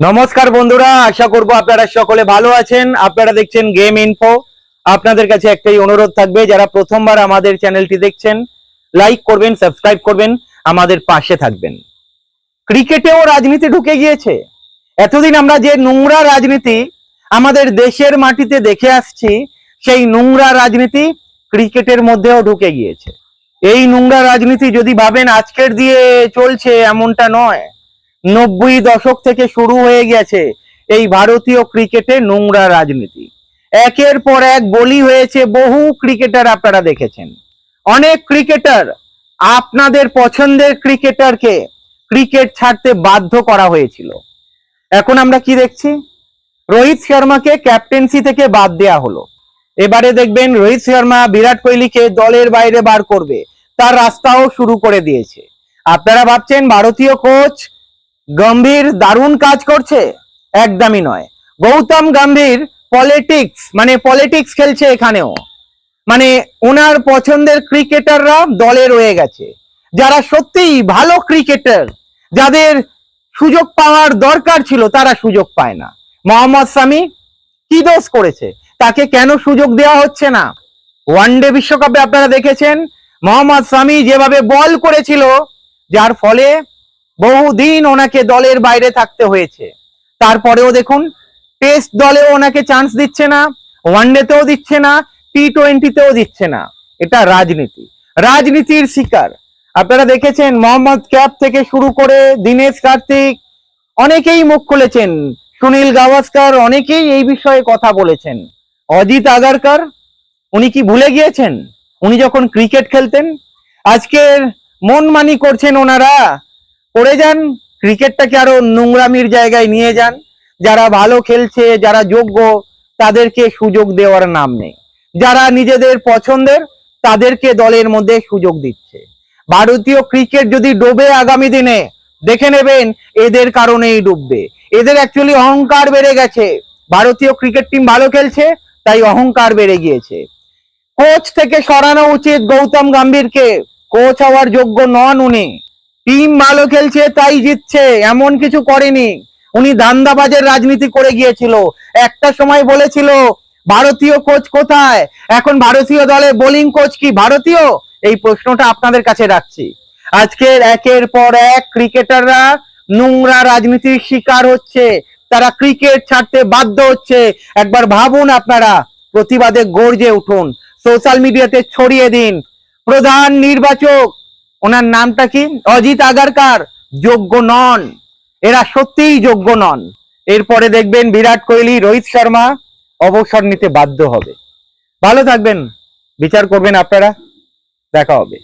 নমস্কার বন্ধুরা, আশা করব আপনারা সকলে ভালো আছেন। আপনারা দেখছেন গেম ইনফো আপনাদের কাছে একটাই অনুরোধ থাকবে, যারা প্রথমবার আমাদের চ্যানেলটি দেখছেন লাইক করবেন সাবস্ক্রাইব করবেন, আমাদের পাশে থাকবেন। ক্রিকেটেও রাজনীতি ঢুকে গিয়েছে। এতদিন আমরা যে নোংরা রাজনীতি আমাদের দেশের মাটিতে দেখে আসছি, সেই নোংরা রাজনীতি ক্রিকেটের মধ্যেও ঢুকে গিয়েছে। এই নোংরা রাজনীতি যদি ভাবেন, আজকের দিয়ে চলছে এমনটা নয়। নব্বই দশক থেকে শুরু হয়ে গেছে এই ভারতীয় ক্রিকেটে নোংরা রাজনীতি। একের পর এক বলি হয়েছে বহু ক্রিকেটার আপনারা দেখেছেন। অনেক ক্রিকেটার আপনাদের পছন্দের ক্রিকেটারকে ক্রিকেট ছাড়তে বাধ্য করা হয়েছিল। এখন আমরা কি দেখছি? রোহিত শর্মাকে ক্যাপ্টেন্সি থেকে বাদ দেয়া হলো। এবারে দেখবেন রোহিত শর্মা বিরাট কোহলিকে দলের বাইরে বার করবে। তার রাস্তাও শুরু করে দিয়েছে। আপনারা ভাবছেন ভারতীয় কোচ গম্ভীর দারুণ কাজ করছে? একদমই নয়। গৌতম গম্ভীর পলিটিক্স মানে পলিটিক্স খেলছে এখানেও। মানে ওনার পছন্দের ক্রিকেটাররা দলে রয়ে গেছে। যারা সত্যিই ভালো ক্রিকেটার যাদের সুযোগ পাওয়ার দরকার ছিল, তারা সুযোগ পায় না। মোহাম্মদ সামি কি দোষ করেছে? তাকে কেন সুযোগ দেওয়া হচ্ছে না? ওয়ানডে বিশ্বকাপে আপনারা দেখেছেন, মোহাম্মদ সামি যেভাবে বল করেছিল, যার ফলে বহুদিন ওনাকে দলের বাইরে থাকতে হয়েছে। তারপরেও দেখুন, টেস্ট দলেও ওনাকে চান্স দিচ্ছে না, ওয়ানডেতেও দিচ্ছে না টি টোয়েন্টিতেও দিচ্ছে না। এটা রাজনীতি। রাজনীতির শিকার। আপনারা দেখেছেন, মোহাম্মদ ক্যাপ থেকে শুরু করে দীনেশ কার্তিক, অনেকেই মুখ খুলেছেন। সুনীল গাভাস্কর, অনেকেই এই বিষয়ে কথা বলেছেন। অজিত আগারকার, উনি কি ভুলে গিয়েছেন? উনি যখন ক্রিকেট খেলতেন, আজকের মন মানি করছেন ওনারা। করে যান, ক্রিকেটটাকে আরও নোংরামির জায়গায় নিয়ে যান। যারা ভালো খেলছে, যারা যোগ্য, তাদেরকে সুযোগ দেওয়ার নাম নেই। যারা নিজেদের পছন্দের, তাদেরকে দলের মধ্যে সুযোগ দিচ্ছে। ভারতীয় ক্রিকেট যদি ডোবে আগামী দিনে, দেখে নেবেন, এদের কারণেই ডুববে। এদের অ্যাকচুয়ালি অহংকার বেড়ে গেছে। ভারতীয় ক্রিকেট টিম ভালো খেলছে, তাই অহংকার বেড়ে গিয়েছে। কোচ থেকে সরানো উচিত গৌতম গাম্ভীরকে। কোচ হওয়ার যোগ্য নন উনি। টিম ভালো খেলছে, তাই জিতছে, এমন কিছু করেনি। উনি দান্দাবাজের রাজনীতি করে গিয়েছিল। একটা সময় বলেছিল, ভারতীয় কোচ কোথায়? এখন ভারতীয় দলে বোলিং কোচ কি ভারতীয়? এই প্রশ্নটা আপনাদের কাছে রাখছি। আজকের একের পর এক ক্রিকেটাররা নোংরা রাজনীতির শিকার হচ্ছে। তারা ক্রিকেট ছাড়তে বাধ্য হচ্ছে। একবার ভাবুন আপনারা, প্রতিবাদে গর্জে উঠুন। সোশ্যাল মিডিয়াতে ছড়িয়ে দিন। প্রধান নির্বাচক ওনার নামটা কি? অজিত আগারকার, যোগ্য নন। এরা সত্যিই যোগ্য নন। এরপরে দেখবেন বিরাট কোহলি, রোহিত শর্মা অবসর নিতে বাধ্য হবে। ভালো থাকবেন। বিচার করবেন আপনারা। দেখা হবে।